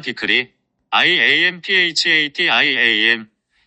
디크리 IAMPHATIAM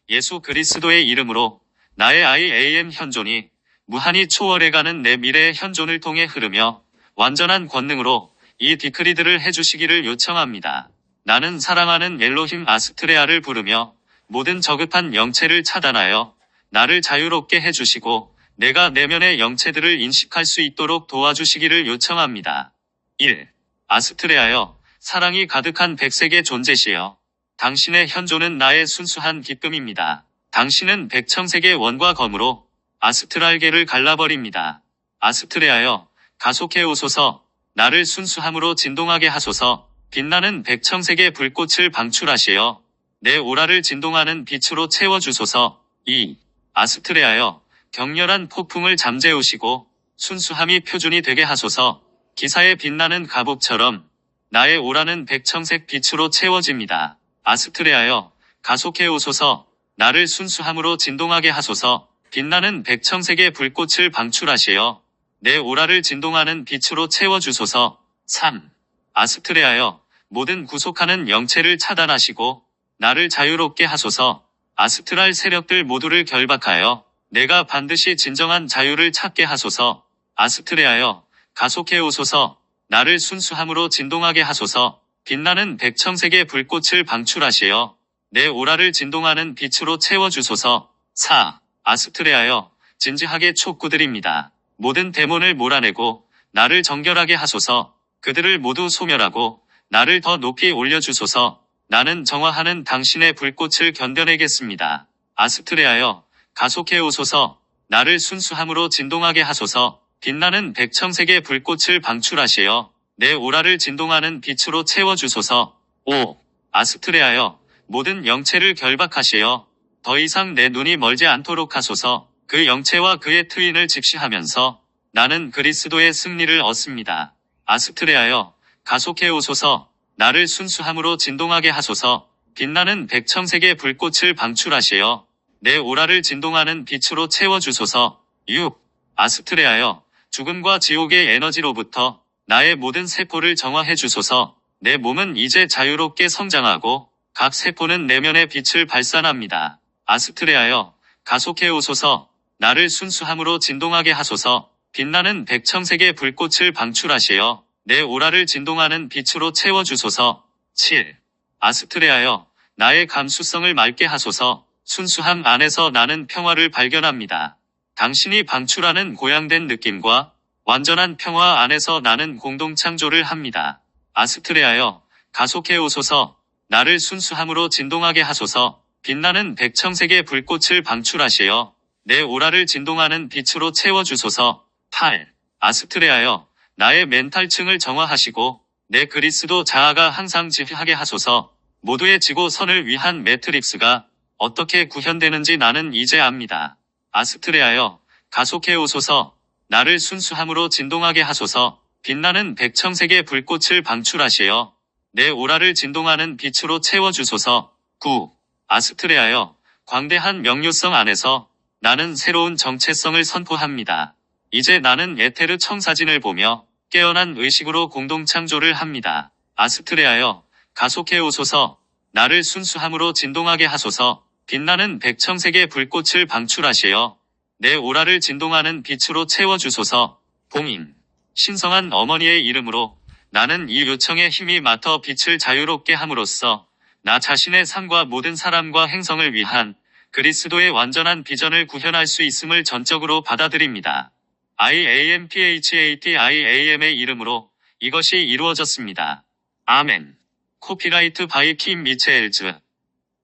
예수 그리스도의 이름으로 나의 IAM 현존이 무한히 초월해가는 내 미래의 현존을 통해 흐르며 완전한 권능으로 이 디크리들을 해주시기를 요청합니다. 나는 사랑하는 엘로힘 아스트레아를 부르며 모든 저급한 영체를 차단하여 나를 자유롭게 해주시고 내가 내면의 영체들을 인식할 수 있도록 도와주시기를 요청합니다. 1. 아스트레아여, 사랑이 가득한 백색의 존재시여. 당신의 현존은 나의 순수한 기쁨입니다. 당신은 백청색의 원과 검으로 아스트랄계를 갈라버립니다. 아스트레아여, 가속해 오소서, 나를 순수함으로 진동하게 하소서, 빛나는 백청색의 불꽃을 방출하시어, 내 오라를 진동하는 빛으로 채워주소서, 2. 아스트레아여, 격렬한 폭풍을 잠재우시고, 순수함이 표준이 되게 하소서, 기사에 빛나는 갑옷처럼, 나의 오라는 백청색 빛으로 채워집니다. 아스트레아여, 가속해 오소서, 나를 순수함으로 진동하게 하소서, 빛나는 백청색의 불꽃을 방출하시어, 내 오라를 진동하는 빛으로 채워주소서. 3. 아스트레아여, 모든 구속하는 영체를 차단하시고, 나를 자유롭게 하소서. 아스트랄 세력들 모두를 결박하여, 내가 반드시 진정한 자유를 찾게 하소서. 아스트레아여, 가속해 오소서. 나를 순수함으로 진동하게 하소서. 빛나는 백청색의 불꽃을 방출하시어, 내 오라를 진동하는 빛으로 채워주소서. 4. 아스트레아여, 진지하게 촉구드립니다. 모든 데몬을 몰아내고 나를 정결하게 하소서. 그들을 모두 소멸하고 나를 더 높이 올려주소서. 나는 정화하는 당신의 불꽃을 견뎌내겠습니다. 아스트레아여, 가속해 오소서. 나를 순수함으로 진동하게 하소서. 빛나는 백청색의 불꽃을 방출하시어 내 오라를 진동하는 빛으로 채워주소서. 5. 아스트레아여, 모든 영체를 결박하시어 더 이상 내 눈이 멀지 않도록 하소서. 그 영체와 그의 트윈을 직시하면서 나는 그리스도의 승리를 얻습니다. 아스트레아여, 가속해 오소서, 나를 순수함으로 진동하게 하소서, 빛나는 백청색의 불꽃을 방출하시어, 내 오라를 진동하는 빛으로 채워주소서. 6. 아스트레아여, 죽음과 지옥의 에너지로부터 나의 모든 세포를 정화해 주소서, 내 몸은 이제 자유롭게 성장하고, 각 세포는 내면의 빛을 발산합니다. 아스트레아여, 가속해 오소서, 나를 순수함으로 진동하게 하소서, 빛나는 백청색의 불꽃을 방출하시어, 내 오라를 진동하는 빛으로 채워주소서. 7. 아스트레아여, 나의 감수성을 맑게 하소서, 순수함 안에서 나는 평화를 발견합니다. 당신이 방출하는 고양된 느낌과 완전한 평화 안에서 나는 공동 창조를 합니다. 아스트레아여, 가속해 오소서, 나를 순수함으로 진동하게 하소서, 빛나는 백청색의 불꽃을 방출하시어, 내 오라를 진동하는 빛으로 채워주소서. 8. 아스트레아여, 나의 멘탈층을 정화하시고, 내 그리스도 자아가 항상 지휘하게 하소서. 모두의 지고 선을 위한 매트릭스가 어떻게 구현되는지 나는 이제 압니다. 아스트레아여, 가속해 오소서, 나를 순수함으로 진동하게 하소서, 빛나는 백청색의 불꽃을 방출하시어, 내 오라를 진동하는 빛으로 채워주소서. 9. 아스트레아여, 광대한 명료성 안에서 나는 새로운 정체성을 선포합니다. 이제 나는 에테르 청사진을 보며 깨어난 의식으로 공동창조를 합니다. 아스트레아여, 가속해 오소서, 나를 순수함으로 진동하게 하소서, 빛나는 백청색의 불꽃을 방출하시어, 내 오라를 진동하는 빛으로 채워주소서, 봉인. 신성한 어머니의 이름으로 나는 이 요청에 힘이 맡어 빛을 자유롭게 함으로써 나 자신의 삶과 모든 사람과 행성을 위한 그리스도의 완전한 비전을 구현할 수 있음을 전적으로 받아들입니다. IAMPHATIAM의 이름으로 이것이 이루어졌습니다. 아멘. 코피라이트 바이 킴 미체엘즈